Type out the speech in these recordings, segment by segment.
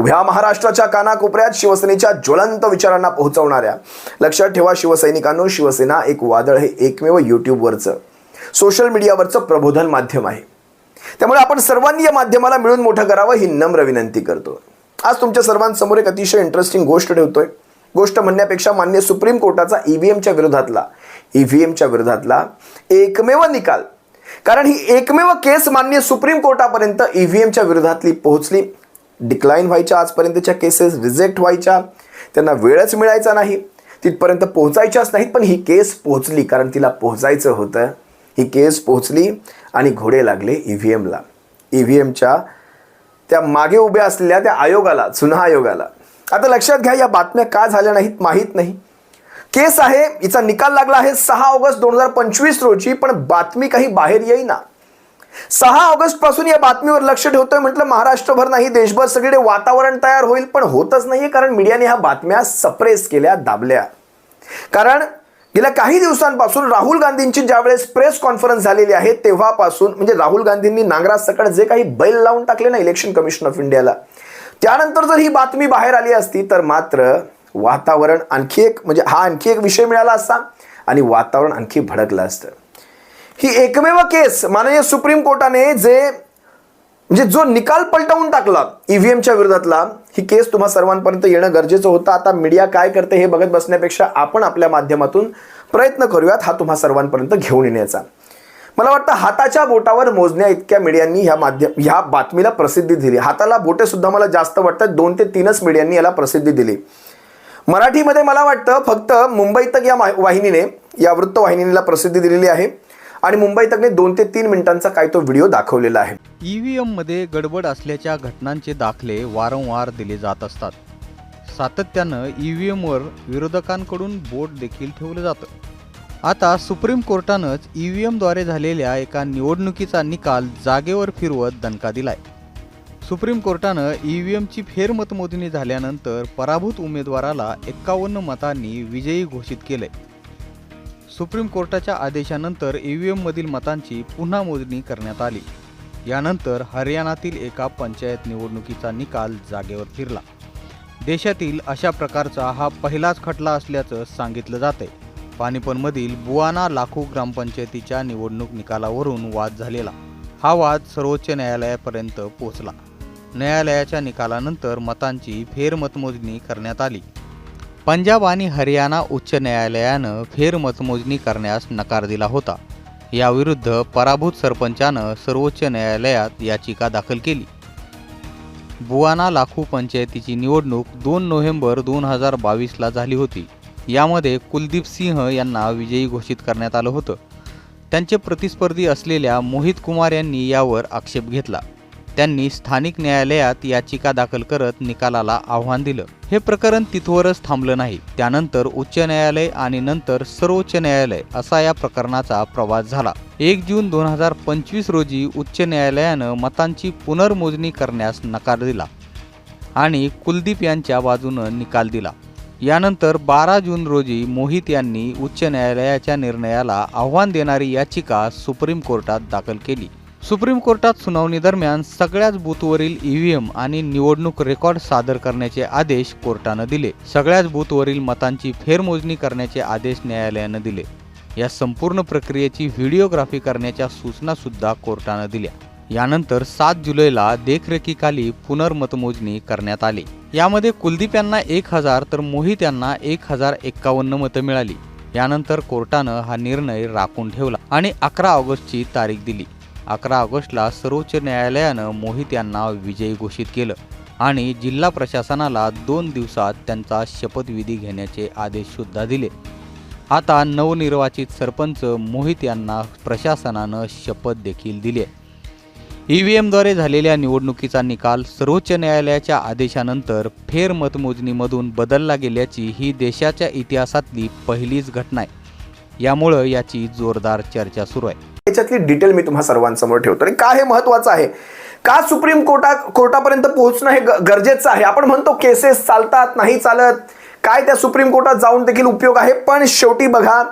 उभ्या महाराष्ट्राच्या कानाकोपऱ्यात शिवसेनेच्या ज्वलंत विचारांना पोहोचवणाऱ्या. लक्षात ठेवा शिवसैनिकांनो शिवसेना एक वादळ हे एकमेव यूट्यूबवरचं सोशल मीडियावरचं प्रबोधन माध्यम आहे. त्यामुळे आपण सर्वांनी या माध्यमाला मिळून मोठं करावं ही नम्र विनंती करतो आज तुमच्या सर्वांसमोर एक अतिशय इंटरेस्टिंग गोष्ट ठेवतोय. गोष्ट म्हणण्यापेक्षा मान्य सुप्रीम कोर्टाचा ईव्हीएमच्या विरोधातला ईव्हीएमच्या विरोधातला एकमेव निकाल. कारण ही एकमेव केस मान्य सुप्रीम कोर्टापर्यंत ईव्हीएमच्या विरोधातली पोहोचली. डिक्लाईन व्हायच्या आजपर्यंतच्या केसेस रिजेक्ट व्हायच्या. त्यांना वेळच मिळायचा नाही. तिथपर्यंत पोहोचायच्याच नाहीत पण ही केस पोहोचली कारण तिला पोहोचायचं होतं. ही केस पोहोचली आणि घोडे लागले ई व्ही एमला ई व्ही एमच्या त्या मागे उभ्या असलेल्या त्या आयोगाला चुन्हा आयोगाला. आता लक्षात घ्या या बातम्या का झाल्या नाहीत माहीत नाही. केस आहे हिचा निकाल लागला आहे सहा ऑगस्ट दोन हजार पंचवीस रोजी पण बातमी काही बाहेर येईना. सहा ऑगस्टपासून या बातमीवर लक्ष ठेवतोय म्हटलं महाराष्ट्रभर नाही देशभर सगळीकडे वातावरण तयार होईल पण होतच नाहीये कारण मीडियाने ह्या बातम्या सप्रेस केल्या दाबल्या. कारण गेल्या काही दिवसांपासून राहुल गांधींची ज्यावेळेस प्रेस कॉन्फरन्स झालेली आहे तेव्हापासून म्हणजे राहुल गांधींनी नांगराज सकट जे काही बैल लावून टाकले ना इलेक्शन कमिशन ऑफ इंडियाला त्यानंतर जर ही बातमी बाहेर आली असती तर मात्र वातावरण आणखी एक म्हणजे हा आणखी एक विषय मिळाला असता आणि वातावरण आणखी भडकलं असतं. ही एकमेव केस माननीय सुप्रीम कोर्टाने जे म्हणजे जो निकाल पलटवून टाकला ईव्हीएमच्या विरोधातला ही केस तुम्हा सर्वांपर्यंत येणं गरजेचं होतं. आता मीडिया काय करते हे बघत बसण्यापेक्षा आपण आपल्या माध्यमातून प्रयत्न करूयात हा तुम्हा सर्वांपर्यंत घेऊन येण्याचा. मला वाटतं हाताच्या बोटावर मोजण्या इतक्या मीडियांनी ह्या माध्यम ह्या बातमीला प्रसिद्धी दिली. हाताला बोटे सुद्धा मला जास्त वाटतं दोन ते तीनच मीडियांनी याला प्रसिद्धी दिली. मराठीमध्ये मला वाटतं फक्त मुंबईत या मा- वाहिनीने या वृत्तवाहिनीला प्रसिद्धी दिलेली आहे. आणि मुंबई तकने दोन ते तीन मिनिटांचा काय तो व्हिडिओ दाखवलेला आहे. ईव्हीएममध्ये गडबड असल्याच्या घटनांचे दाखले वारंवार दिले जात असतात. सातत्यानं ईव्हीएमवर विरोधकांकडून बोट देखील ठेवलं जातं. आता सुप्रीम कोर्टानंच ईव्हीएमद्वारे झालेल्या एका निवडणुकीचा निकाल जागेवर फिरवत दणका दिलाय. सुप्रीम कोर्टानं ईव्हीएमची फेरमतमोजणी झाल्यानंतर पराभूत उमेदवाराला एक्कावन्न मतांनी विजयी घोषित केलंय. सुप्रीम कोर्टाच्या आदेशानंतर ईव्हीएममधील मतांची पुन्हा मोजणी करण्यात आली. यानंतर हरियाणातील एका पंचायत निवडणुकीचा निकाल जागेवर फिरला. देशातील अशा प्रकारचा हा पहिलाच खटला असल्याचं सांगितलं जाते पानिपतमधील बुआना लाखू ग्रामपंचायतीच्या निवडणूक निकालावरून वाद झालेला. हा वाद सर्वोच्च न्यायालयापर्यंत पोहोचला. न्यायालयाच्या निकालानंतर मतांची फेरमतमोजणी करण्यात आली. पंजाब आणि हरियाणा उच्च न्यायालयानं फेरमतमोजणी करण्यास नकार दिला होता. याविरुद्ध पराभूत सरपंचानं सर्वोच्च न्यायालयात याचिका दाखल केली. बुआना लाखू पंचायतीची निवडणूक दोन नोव्हेंबर दोन हजार बावीसला झाली होती. यामध्ये कुलदीप सिंह यांना विजयी घोषित करण्यात आलं होतं. त्यांचे प्रतिस्पर्धी असलेल्या मोहित कुमार यांनी यावर आक्षेप घेतला. त्यांनी स्थानिक न्यायालयात याचिका दाखल करत निकालाला आव्हान दिलं. हे प्रकरण तिथवरच थांबलं नाही. त्यानंतर उच्च न्यायालय आणि नंतर सर्वोच्च न्यायालय असा या प्रकरणाचा प्रवास झाला. एक जून दोन हजार पंचवीस रोजी उच्च न्यायालयानं मतांची पुनर्मोजणी करण्यास नकार दिला आणि कुलदीप यांच्या बाजूनं निकाल दिला. यानंतर बारा जून रोजी मोहित यांनी उच्च न्यायालयाच्या निर्णयाला आव्हान देणारी याचिका सुप्रीम कोर्टात दाखल केली. सुप्रीम कोर्टात सुनावणी दरम्यान सगळ्याच बूथवरील ईव्हीएम आणि निवडणूक रेकॉर्ड सादर करण्याचे आदेश कोर्टानं दिले. सगळ्याच बूथवरील मतांची फेरमोजणी करण्याचे आदेश न्यायालयानं दिले. या संपूर्ण प्रक्रियेची व्हिडिओग्राफी करण्याच्या सूचना सुद्धा कोर्टानं दिल्या. यानंतर सात जुलैला देखरेखीखाली पुनर्मतमोजणी करण्यात आली. यामध्ये कुलदीप यांना एक हजार तर मोहित यांना एक हजार एक्कावन्न मतं मिळाली. यानंतर कोर्टानं हा निर्णय राखून ठेवला आणि अकरा ऑगस्टची तारीख दिली. अकरा ऑगस्टला सर्वोच्च न्यायालयानं मोहित यांना विजयी घोषित केलं आणि जिल्हा प्रशासनाला दोन दिवसात त्यांचा शपथविधी घेण्याचे आदेश सुद्धा दिले. आता नवनिर्वाचित सरपंच मोहित यांना प्रशासनानं शपथ देखील दिली आहे. ई व्ही एमद्वारे झालेल्या निवडणुकीचा निकाल सर्वोच्च न्यायालयाच्या आदेशानंतर फेरमतमोजणीमधून बदलला गेल्याची ही देशाच्या इतिहासातली पहिलीच घटना आहे. यामुळं याची जोरदार चर्चा सुरू आहे. याच्यातली डिटेल मी तुम्हा सर्वांसमोर ठेवतो. आणि का हे महत्वाचं आहे? का सुप्रीम कोर्टा कोर्टापर्यंत पोहोचणं हे गरजेचं आहे? आपण म्हणतो केसेस चालतात नाही चालत. काय त्या सुप्रीम कोर्टात जाऊन देखील उपयोग आहे? पण शेवटी बघा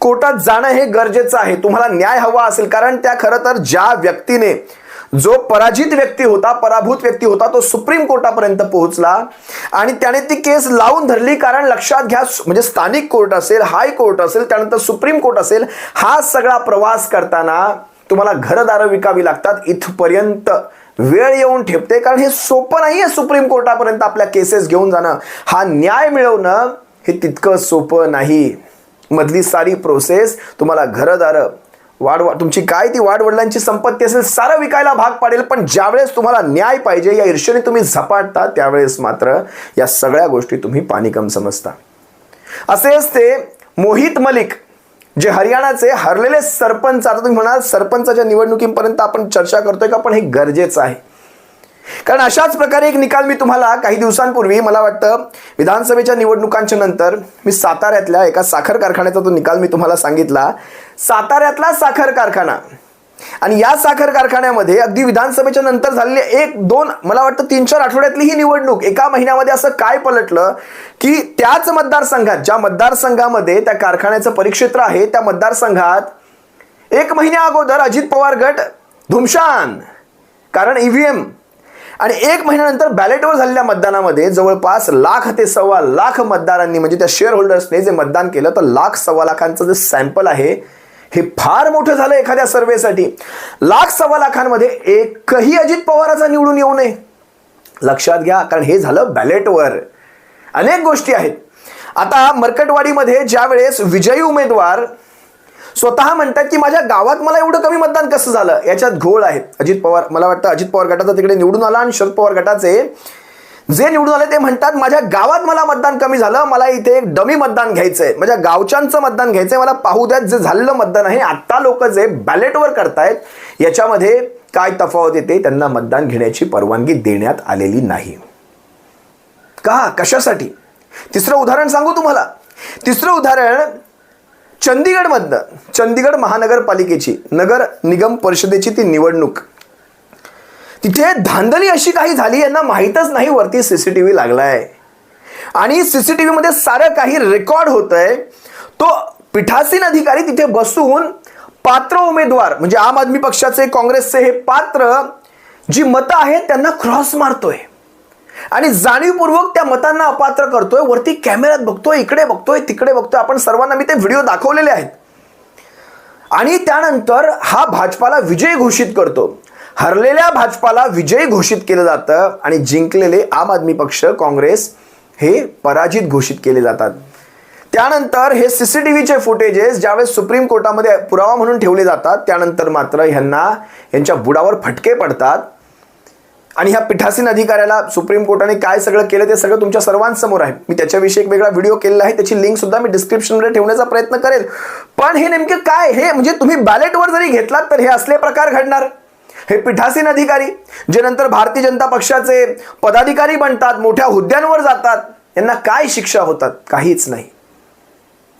कोर्टात जाणं हे गरजेचं आहे. तुम्हाला न्याय हवा असेल कारण त्या खरं तर ज्या व्यक्तीने जो पराजित व्यक्ती होता पराभूत व्यक्ती होता तो सुप्रीम कोर्टापर्यंत पोहोचला. आणि त्याने ती केस लावून धरली कारण लक्षात घ्या म्हणजे स्थानिक कोर्ट असेल हाय कोर्ट असेल त्यानंतर सुप्रीम कोर्ट असेल हा सगळा प्रवास करताना तुम्हाला घरदारं विकावी लागतात. इथपर्यंत वेळ येऊन ठेपते कारण हे सोपं नाही आहे सुप्रीम कोर्टापर्यंत आपल्या केसेस घेऊन जाणं. हा न्याय मिळवणं हे तितकं सोपं नाही. मधली सारी प्रोसेस तुम्हाला घरदारं वाढ तुमची काय ती वाढवडिलांची संपत्ती असेल सारं विकायला भाग पाडेल पण ज्यावेळेस तुम्हाला न्याय पाहिजे या ईर्षेने तुम्ही झपाटता त्यावेळेस मात्र या सगळ्या गोष्टी तुम्ही पाणीकम समजता. असेच ते मोहित मलिक जे हरियाणाचे हरलेले सरपंच. आता तुम्ही म्हणाल सरपंचाच्या निवडणुकीपर्यंत आपण चर्चा करतोय का? पण हे गरजेचं आहे. कारण अशाच प्रकारे एक निकाल मी तुम्हाला काही दिवसांपूर्वी मला वाटतं विधानसभेच्या निवडणुकांच्या नंतर मी साताऱ्यातल्या एका साखर कारखान्याचा तो निकाल मी तुम्हाला सांगितला. साताऱ्यातला साखर कारखाना आणि या साखर कारखान्यामध्ये अगदी विधानसभेच्या नंतर झालेले एक दोन मला वाटतं तीन चार आठवड्यातली ही निवडणूक एका महिन्यामध्ये असं काय पलटलं की त्याच मतदारसंघात ज्या मतदारसंघामध्ये त्या कारखान्याचं परिक्षेत्र आहे त्या मतदारसंघात एक महिन्या अगोदर अजित पवार गट धुमशान. कारण ईव्हीएम आणि एक महिन्यानंतर बॅलेटवर झालेल्या मतदानामध्ये जवळपास लाख ते सव्वा लाख मतदारांनी म्हणजे त्या शेअर होल्डर्सने जे मतदान केलं तर लाख सव्वा लाखांचं जे सॅम्पल आहे हे फार मोठं झालं एखाद्या सर्वेसाठी लाख सव्वा लाखांमध्ये एकही अजित पवाराचा निवडून येऊ नये. लक्षात घ्या कारण हे झालं बॅलेटवर अनेक गोष्टी आहेत. आता मरकटवाडीमध्ये ज्या वेळेस विजयी उमेदवार स्वतः म्हणतात की माझ्या गावात मला एवढं कमी मतदान कसं झालं? याच्यात घोळ आहे. अजित पवार मला वाटतं अजित पवार गटाचा तिकडे निवडून आला आणि शरद पवार गटाचे जे निवडून आले ते म्हणतात माझ्या गावात मला मतदान कमी झालं मला इथे एक डमी मतदान घ्यायचंय. माझ्या गावच्यांचं मतदान घ्यायचंय मला पाहू द्यात जे झालेलं मतदान आहे. आत्ता लोक जे बॅलेटवर करतायत याच्यामध्ये काय तफावत येते? त्यांना मतदान घेण्याची परवानगी देण्यात आलेली नाही. का? कशासाठी? तिसरं उदाहरण सांगू तुम्हाला. तिसरं उदाहरण चंदीगडमधनं चंदीगड महानगरपालिकेची नगर निगम परिषदेची ती निवडणूक. तिथे धांदली अशी काही झाली यांना माहीतच नाही वरती सी सी टी व्ही लागलाय. आणि सी सी टी व्हीमध्ये सारं काही रेकॉर्ड होतंय आहे तो पीठासीन अधिकारी तिथे बसून पात्र उमेदवार म्हणजे आम आदमी पक्षाचे काँग्रेसचे हे पात्र जी मतं आहेत त्यांना क्रॉस मारतोय. आणि जाणीवपूर्वक त्या मतांना अपात्र करतोय वरती कॅमेऱ्यात बघतोय इकडे बघतोय तिकडे बघतोय. आपण सर्वांना मी ते व्हिडिओ दाखवलेले आहेत. आणि त्यानंतर हा भाजपाला विजय घोषित करतो. हरलेल्या भाजपाला विजय घोषित केलं जातं आणि जिंकलेले आम आदमी पक्ष काँग्रेस हे पराजित घोषित केले जातात. त्यानंतर हे सीसीटीव्हीचे फुटेजेस ज्यावेळेस सुप्रीम कोर्टामध्ये पुरावा म्हणून ठेवले जातात त्यानंतर मात्र ह्यांना यांच्या बुडावर फटके पडतात. आणि ह्या पीठासीन अधिकाऱ्याला सुप्रीम कोर्टाने काय सगळं केलं ते सगळं तुमच्या सर्वांसमोर आहे. मी त्याच्याविषयी एक वेगळा व्हिडिओ केलेला आहे. त्याची लिंक सुद्धा मी डिस्क्रिप्शनमध्ये ठेवण्याचा प्रयत्न करेल. पण हे नेमके काय? हे म्हणजे तुम्ही बॅलेटवर जरी घेतलात तर हे असले प्रकार घडणार. हे पीठासीन अधिकारी जे नंतर भारतीय जनता पक्षाचे पदाधिकारी बनतात मोठ्या हुद्द्यांवर जातात यांना काय शिक्षा होतात? काहीच नाही.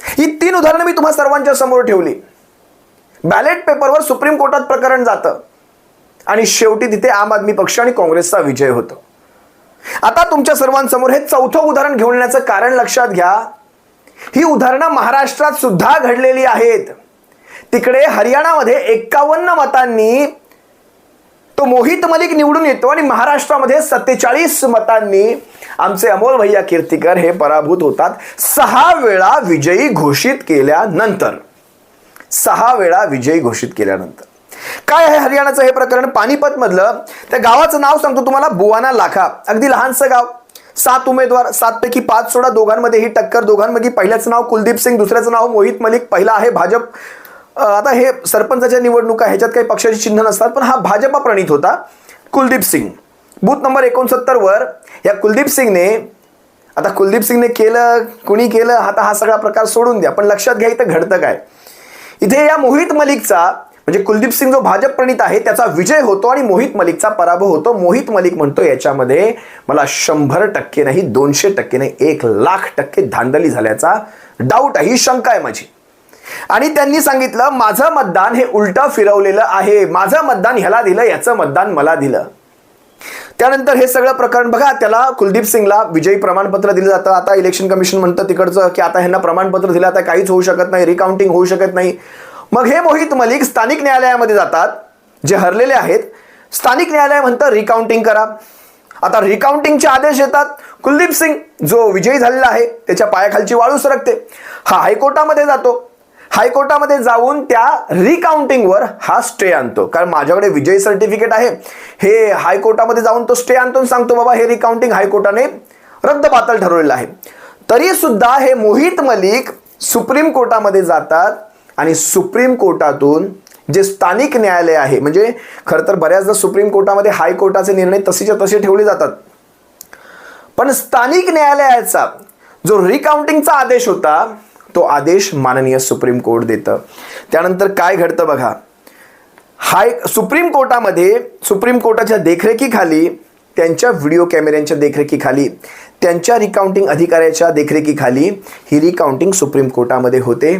ही तीन उदाहरणं मी तुम्हा सर्वांच्या समोर ठेवली. बॅलेट पेपरवर सुप्रीम कोर्टात प्रकरण जातं. आणि शेवटी तिथे आम आदमी पक्ष आणि काँग्रेसचा विजय होतो. आता तुमच्या सर्वांसमोर हे चौथं उदाहरण घेऊन येण्याचं कारण लक्षात घ्या. ही उदाहरणं महाराष्ट्रात सुद्धा घडलेली आहेत. तिकडे हरियाणामध्ये एक्कावन्न मतांनी तो मोहित मलिक निवडून येतो आणि महाराष्ट्रामध्ये सत्तेचाळीस मतांनी आमचे अमोल भैया कीर्तीकर हे पराभूत होतात. सहा वेळा विजयी घोषित केल्यानंतर. सहा वेळा विजयी घोषित केल्यानंतर. काय आहे हरियाणाचं हे प्रकरण? पानिपत मधलं त्या गावाचं नाव सांगतो तुम्हाला बुवाना लाखा. अगदी लहानसं गाव. सात उमेदवार सात पैकी पाच सोडा. दोघांमध्ये ही टक्कर. दोघांमध्ये पहिल्याचं नाव कुलदीप सिंग दुसऱ्याचं नाव मोहित मलिक पहिला आहे भाजप. आता हे सरपंचाच्या निवडणुका ह्याच्यात काही पक्षाची चिन्ह नसतात पण हा भाजपा प्रणित होता कुलदीप सिंग. बूथ नंबर एकोणसत्तर वर या कुलदीप सिंगने आता कुलदीप सिंगने केलं कुणी केलं आता हा सगळा प्रकार सोडून द्या पण लक्षात घ्या इथं घडतं काय? इथे या मोहित मलिकचा म्हणजे कुलदीप सिंग जो भाजप प्रणित आहे त्याचा विजय होतो आणि मोहित मलिकचा पराभव होतो. मोहित मलिक म्हणतो याच्यामध्ये मला शंभर टक्के नाही दोनशे टक्के नाही एक लाख टक्के धांदली झाल्याचा डाऊट आहे. ही शंका आहे माझी. आणि त्यांनी सांगितलं माझं मतदान हे उलटं फिरवलेलं आहे. माझं मतदान ह्याला दिलं याचं मतदान मला दिलं. त्यानंतर हे सगळं प्रकरण बघा त्याला कुलदीप सिंगला विजयी प्रमाणपत्र दिलं जातं. आता इलेक्शन कमिशन म्हणतं तिकडचं की आता ह्यांना प्रमाणपत्र दिलं आता काहीच होऊ शकत नाही रिकाउंटिंग होऊ शकत नाही. मग हे मोहित मलिक स्थानिक न्यायालयामध्ये जातात जे हरलेले आहेत. स्थानिक न्यायालय म्हणतं रिकाउंटिंग करा. आता रिकाउंटिंगचे आदेश येतात. कुलदीप सिंग जो विजयी झालेला आहे त्याच्या पायाखालची वाळू सरकते. हा हायकोर्टामध्ये जातो. हायकोर्टामध्ये जाऊन त्या रिकाउंटिंगवर हा स्टे आणतो. कारण माझ्याकडे विजयी सर्टिफिकेट आहे. हे हायकोर्टामध्ये जाऊन तो स्टे आणतो सांगतो बाबा हे रिकाउंटिंग हायकोर्टाने रद्दबातल ठरवलेलं आहे. तरी सुद्धा हे मोहित मलिक सुप्रीम कोर्टामध्ये जातात. आणि सुप्रीम कोर्टातून जे स्थानिक न्यायालय आहे म्हणजे खरं तर बऱ्याचदा सुप्रीम कोर्टामध्ये हायकोर्टाचे निर्णय तसेच्या तसे ठेवले जातात. पण स्थानिक न्यायालयाचा जो रिकाउंटिंगचा आदेश होता तो आदेश माननीय सुप्रीम कोर्ट देतं. त्यानंतर काय घडतं बघा. हाय सुप्रीम कोर्टामध्ये सुप्रीम कोर्टाच्या देखरेखीखाली त्यांच्या व्हिडिओ कॅमेऱ्यांच्या देखरेखीखाली त्यांच्या रिकाउंटिंग अधिकाऱ्याच्या देखरेखीखाली ही रिकाउंटिंग सुप्रीम कोर्टामध्ये होते.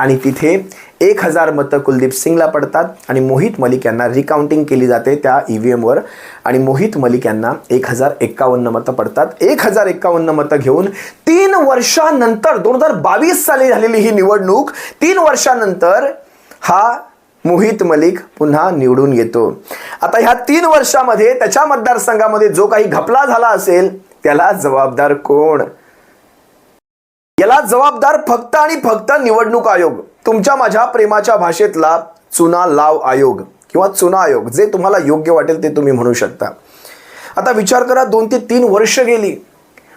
आणि तिथे एक हजार मतं कुलदीप सिंगला पडतात आणि मोहित मलिक यांना रिकाउंटिंग केली जाते त्या ई व्ही एमवर आणि मोहित मलिक यांना एक हजार एक्कावन्न मतं पडतात. एक हजार एक्कावन्न मतं घेऊन तीन वर्षानंतर दोन हजार बावीस साली झालेली ही निवडणूक तीन वर्षानंतर हा मोहित मलिक पुन्हा निवडून येतो. आता ह्या तीन वर्षामध्ये त्याच्या मतदारसंघामध्ये जो काही घपला झाला असेल त्याला जबाबदार कोण? याला जबाबदार फक्त आणि फक्त निवडणूक आयोग. तुमच्या माझ्या प्रेमाच्या भाषेतला चुना लाव आयोग किंवा चुना आयोग जे तुम्हाला योग्य वाटेल ते तुम्ही म्हणू शकता. आता विचार करा दोन ते तीन वर्ष गेली.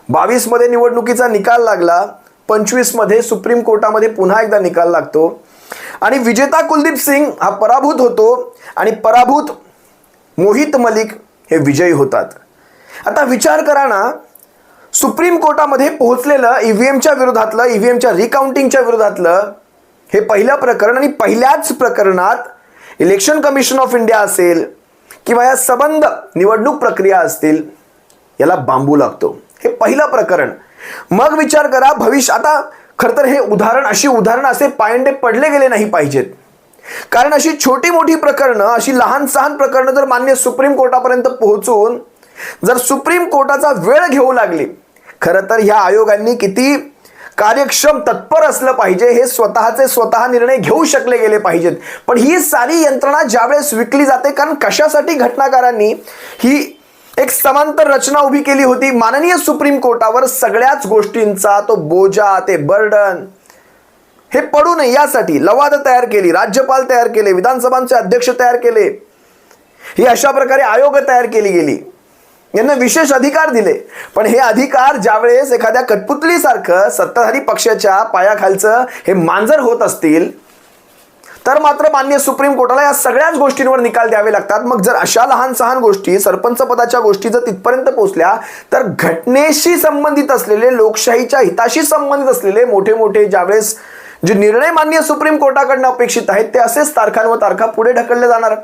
बावीसमध्ये निवडणुकीचा निकाल लागला पंचवीसमध्ये सुप्रीम कोर्टामध्ये पुन्हा एकदा निकाल लागतो. आणि विजेता कुलदीप सिंग हा पराभूत होतो आणि पराभूत मोहित मलिक हे विजयी होतात. आता विचार करा ना सुप्रीम कोर्टामध्ये पोहोचलेलं ई व्ही एमच्या विरोधातलं ई व्ही एमच्या रिकाउंटिंगच्या विरोधातलं हे पहिलं प्रकरण आणि पहिल्याच प्रकरणात इलेक्शन कमिशन ऑफ इंडिया असेल किंवा या संबंध निवडणूक प्रक्रिया असतील याला बांबू लागतो. हे पहिलं प्रकरण. मग विचार करा भविष्य आता खरं तर हे उदाहरण अशी उदाहरणं असे पायंडे पडले गेले नाही पाहिजेत. कारण अशी छोटी मोठी प्रकरणं अशी लहान सहान प्रकरणं जर मान्य सुप्रीम कोर्टापर्यंत पोहोचून जर सुप्रीम कोर्टाचा वेळ घेऊ लागली खरं तर ह्या आयोगांनी किती कार्यक्षम तत्पर असलं पाहिजे हे स्वतःचे स्वतः निर्णय घेऊ शकले गेले पाहिजेत. पण ही सारी यंत्रणा ज्यावेळेस विकली जाते कारण कशासाठी घटनाकारांनी ही एक समांतर रचना उभी केली होती माननीय सुप्रीम कोर्टावर सगळ्याच गोष्टींचा तो बोजा ते बर्डन हे पडू नये यासाठी लवाद तयार केली राज्यपाल तयार केले विधानसभांचे अध्यक्ष तयार केले. ही अशा प्रकारे आयोग तयार केली गेली. यांना विशेष अधिकार दिले. पण हे अधिकार ज्यावेळेस एखाद्या कठपुतलीसारखं सत्ताधारी पक्षाच्या पायाखालचं हे मांजर होत असतील तर मात्र मान्य सुप्रीम कोर्टाला या सगळ्याच गोष्टींवर निकाल द्यावे लागतात. मग जर अशा लहान सहान गोष्टी सरपंच पदाच्या गोष्टी जर तिथपर्यंत पोहोचल्या तर घटनेशी संबंधित असलेले लोकशाहीच्या हिताशी संबंधित असलेले मोठे मोठे ज्यावेळेस जे निर्णय मान्य सुप्रीम कोर्टाकडनं अपेक्षित आहेत ते असेच तारखांवर तारखा पुढे ढकलले जाणार.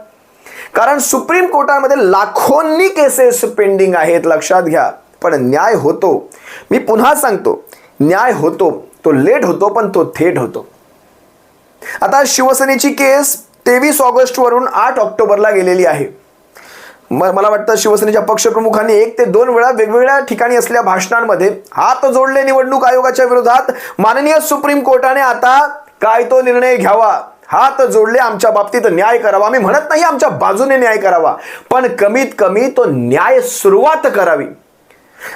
कारण सुप्रीम कोर्टामध्ये लाखोंनी केसेस पेंडिंग आहेत लक्षात घ्या. पण न्याय होतो. मी पुन्हा सांगतो न्याय होतो. तो लेट होतो पण तो थेट होतो. आता शिवसेनेची केस तेवीस ऑगस्ट वरून आठ ऑक्टोबरला गेलेली आहे. म- मला वाटतं शिवसेनेच्या पक्षप्रमुखांनी एक ते दोन वेळा वेगवेगळ्या ठिकाणी असलेल्या भाषणांमध्ये हात जोडले निवडणूक आयोगाच्या विरोधात. माननीय सुप्रीम कोर्टाने आता काय तो निर्णय घ्यावा? हात जोडले आमच्या बाबतीत न्याय करावा. आम्ही म्हणत नाही आमच्या बाजूने न्याय करावा पण कमीत कमी तो न्याय सुरुवात करावी.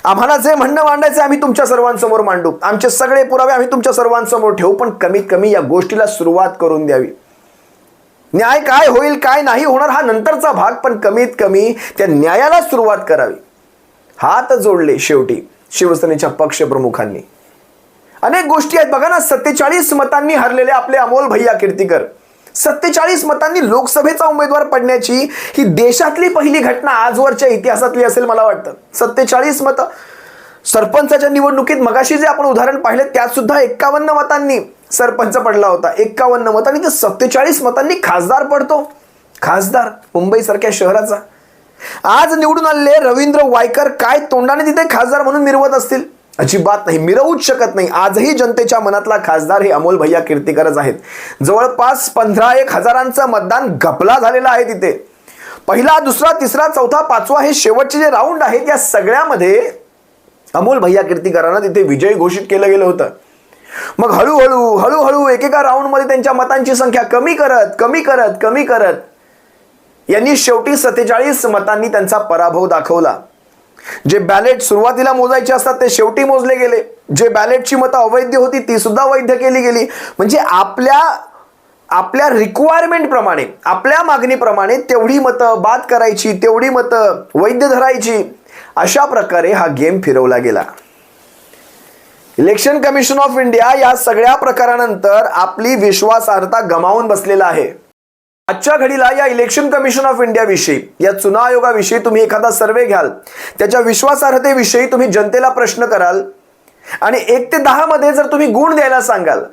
आम्हाला जे म्हणणं मांडायचं आम्ही तुमच्या सर्वांसमोर मांडू. आमचे सगळे पुरावे आम्ही तुमच्या सर्वांसमोर ठेवू पण कमीत कमी या गोष्टीला सुरुवात करून द्यावी. न्याय काय होईल काय नाही होणार हा नंतरचा भाग पण कमीत कमी त्या न्यायाला सुरुवात करावी. हात जोडले शेवटी शिवसेनेच्या पक्षप्रमुखांनी. अनेक गोष्टी आहेत. बघा ना सत्तेचाळीस मतांनी हरलेले आपले अमोल भैया कीर्तीकर. सत्तेचाळीस मतांनी लोकसभेचा उमेदवार पडण्याची ही देशातली पहिली घटना आजवरच्या इतिहासातली असेल मला वाटतं. सत्तेचाळीस मतं. सरपंचाच्या निवडणुकीत मगाशी जे आपण उदाहरण पाहिलं त्यात सुद्धा एक्कावन्न मतांनी सरपंच पडला होता. एक्कावन्न मत. आणि सत्तेचाळीस मतांनी खासदार पडतो. खासदार मुंबईसारख्या शहराचा. आज निवडून आलेले रवींद्र वायकर काय तोंडाने तिथे खासदार म्हणून मिरवत असतील? अजिबात नाही मिरवूच शकत नाही. आजही जनतेच्या मनातला खासदार हे अमोल भैया कीर्तीकरच आहेत. जवळपास पंधरा एक हजारांचं मतदान गपला झालेलं आहे तिथे. पहिला दुसरा तिसरा चौथा पाचवा हे शेवटचे जे राऊंड आहेत या सगळ्यामध्ये अमोल भैया कीर्तीकरांना तिथे विजयी घोषित केलं गेलं होतं. मग हळूहळू हळूहळू एकेका राऊंडमध्ये त्यांच्या मतांची संख्या कमी करत कमी करत कमी करत यांनी शेवटी सत्तेचाळीस मतांनी त्यांचा पराभव दाखवला. जे बॅलेट सुरुवातीला मोजायचे असतात ते शेवटी मोजले गेले. जे बॅलेटची मतं अवैध होती ती सुद्धा वैध केली गेली. म्हणजे आपल्या आपल्या रिक्वायरमेंट प्रमाणे आपल्या मागणीप्रमाणे तेवढी मतं बाद करायची तेवढी मतं वैध धरायची अशा प्रकारे हा गेम फिरवला गेला. इलेक्शन कमिशन ऑफ इंडिया या सगळ्या प्रकारानंतर आपली विश्वासार्हता गमावून बसलेला आहे. आजच्या घडीला या इलेक्शन कमिशन ऑफ इंडियाविषयी या चुना आयोगाविषयी तुम्ही एखादा सर्वे घ्याल. त्याच्या विश्वासार्हतेविषयी तुम्ही जनतेला प्रश्न कराल. आणि एक ते दहा मध्ये जर तुम्ही गुण द्यायला सांगाल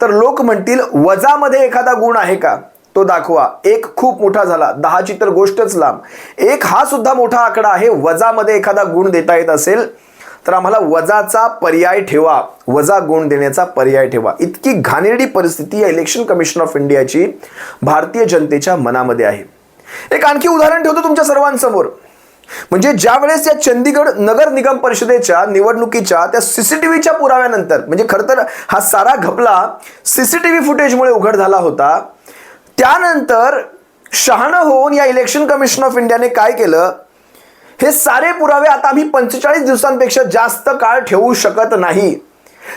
तर लोक म्हणतील वजामध्ये एखादा गुण आहे का? तो दाखवा. एक खूप मोठा झाला. दहाची तर गोष्टच लांब. एक हा सुद्धा मोठा आकडा आहे वजामध्ये एखादा गुण देता येत असेल तर आम्हाला वजाचा पर्याय ठेवा वजा गुण देण्याचा पर्याय ठेवा. इतकी घाणेरडी परिस्थिती या इलेक्शन कमिशन ऑफ इंडियाची भारतीय जनतेच्या मनामध्ये आहे. एक आणखी उदाहरण ठेवतो तुमच्या सर्वांसमोर. म्हणजे ज्या वेळेस या चंदीगड नगर निगम परिषदेच्या निवडणुकीच्या त्या सीसीटीव्हीच्या पुराव्यानंतर म्हणजे खरं तर हा सारा घपला सीसीटीव्ही फुटेजमुळे उघड झाला होता त्यानंतर शहाणं होऊन या इलेक्शन कमिशन ऑफ इंडियाने काय केलं? हे सारे पुरावे आता आम्ही पंचेचाळीस दिवसांपेक्षा जास्त काळ ठेवू शकत नाही.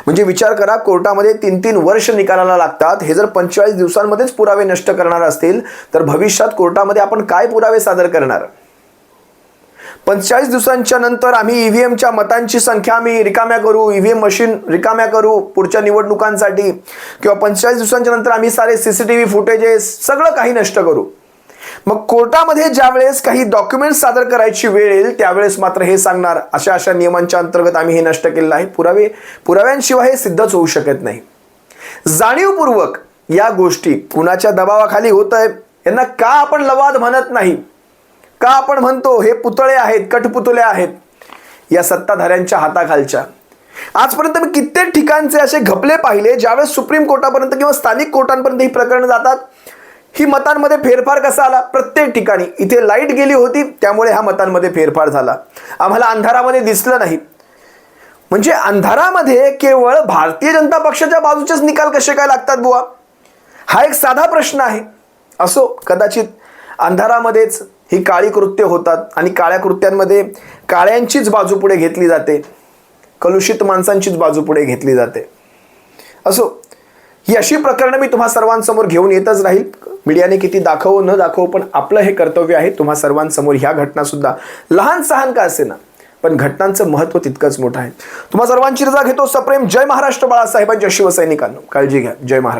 म्हणजे विचार करा कोर्टामध्ये तीन तीन वर्ष निकालाला लागतात. हे जर पंचेचाळीस दिवसांमध्येच पुरावे नष्ट करणार असतील तर भविष्यात कोर्टामध्ये आपण काय पुरावे सादर करणार? पंचेचाळीस दिवसांच्या नंतर आम्ही ईव्हीएमच्या मतांची संख्या आम्ही रिकाम्या करू ईव्हीएम मशीन रिकाम्या करू पुढच्या निवडणुकांसाठी. किंवा पंचेचाळीस दिवसांच्या नंतर आम्ही सारे सीसीटीव्ही फुटेजेस सगळं काही नष्ट करू. मग कोर्टामध्ये ज्या वेळेस काही डॉक्युमेंट सादर करायची वेळ येईल त्यावेळेस मात्र हे सांगणार. अशा अशा नियमांच्या अंतर्गत आम्ही हे नष्ट केलेलं आहे. पुरावे पुराव्यांशिवाय हे सिद्धच होऊ शकत नाही. जाणीवपूर्वक या गोष्टी कुणाच्या दबावाखाली होत आहे यांना का आपण लवाद म्हणत नाही? का आपण म्हणतो हे पुतळे आहेत कठपुतळे आहेत? या सत्ताधाऱ्यांच्या हाताखालच्या. आजपर्यंत मी कित्येक ठिकाणचे असे घपले पाहिले ज्यावेळेस सुप्रीम कोर्टापर्यंत किंवा स्थानिक कोर्टांपर्यंत ही प्रकरणं जातात. ही मतांमध्ये फेरफार कसा आला? प्रत्येक ठिकाणी. इथे लाइट गेली होती त्यामुळे ह्या मतांमध्ये फेरफार झाला. आम्हाला अंधारामध्ये दिसलं नाही. म्हणजे अंधारामध्ये केवळ भारतीय जनता पक्षाच्या बाजूचेच निकाल कसे काय लागतात बुवा? हा एक साधा प्रश्न आहे. असो कदाचित अंधारामध्येच ही काळी कृत्य होतात आणि काळ्या कृत्यांमध्ये काळ्यांचीच बाजू पुढे घेतली जाते. कलुषित माणसांचीच बाजू पुढे घेतली जाते. असो ही अशी प्रकरणं मी तुम्हा सर्वांसमोर घेऊन येतच राहील. मीडियाने किती दाखवो न दाखवो पण आपलं हे कर्तव्य आहे तुम्हा सर्वांसमोर ह्या घटना सुद्धा. लहान सहान का असे ना पण घटनांचं महत्त्व तितकंच मोठं आहे. तुम्हा सर्वांची रजा घेतो सप्रेम. जय महाराष्ट्र बाळासाहेबांच्या शिवसैनिकांना. काळजी घ्या. जय महाराष्ट्र.